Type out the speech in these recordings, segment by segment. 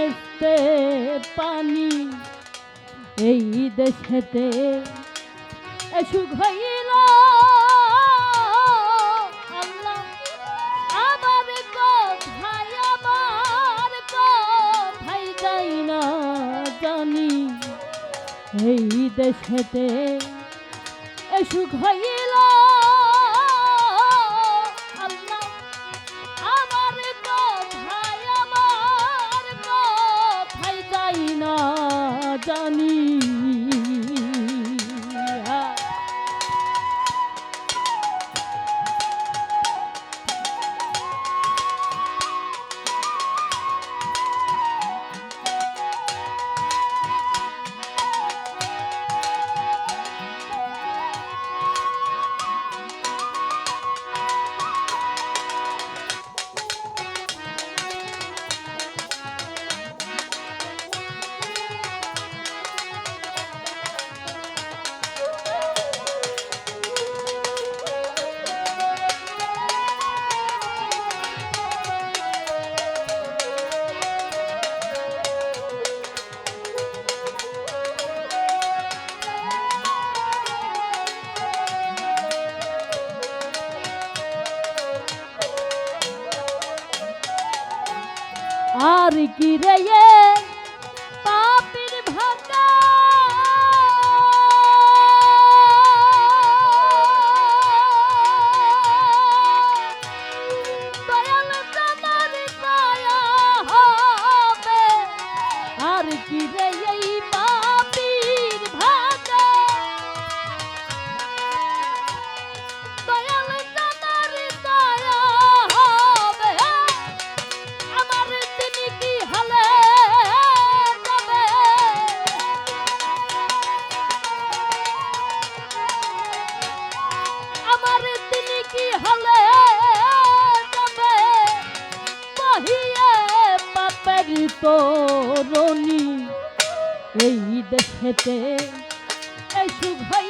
দেশতে পানি এই দেশেতে সুখ হইল। এই দেশেতে সুখ হইল। Sunny. இருக்கிறையே. তরণী এই দেখেতে এই সুখ ভাই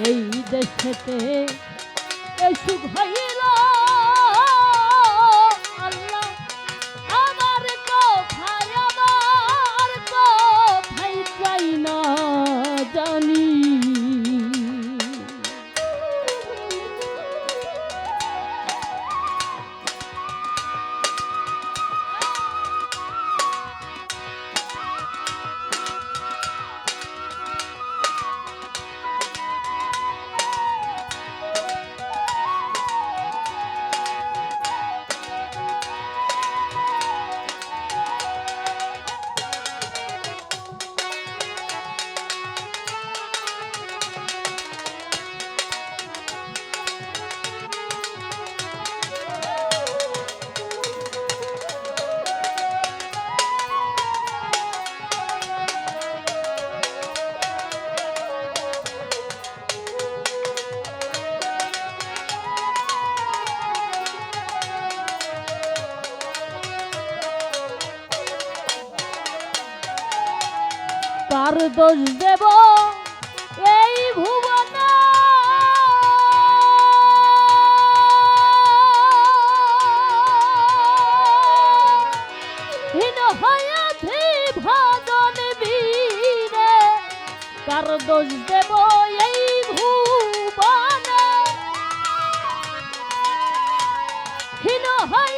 এই দেশেতে এসুখ হইলা দোষ দেব এই ভুবনে। হয়েছি ভজন বীরে কার দোষ দেব এই ভুবনে? হীন হয়েছি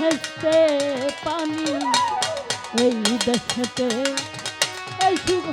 শেষে পানি এই দেশেতে এই সুখ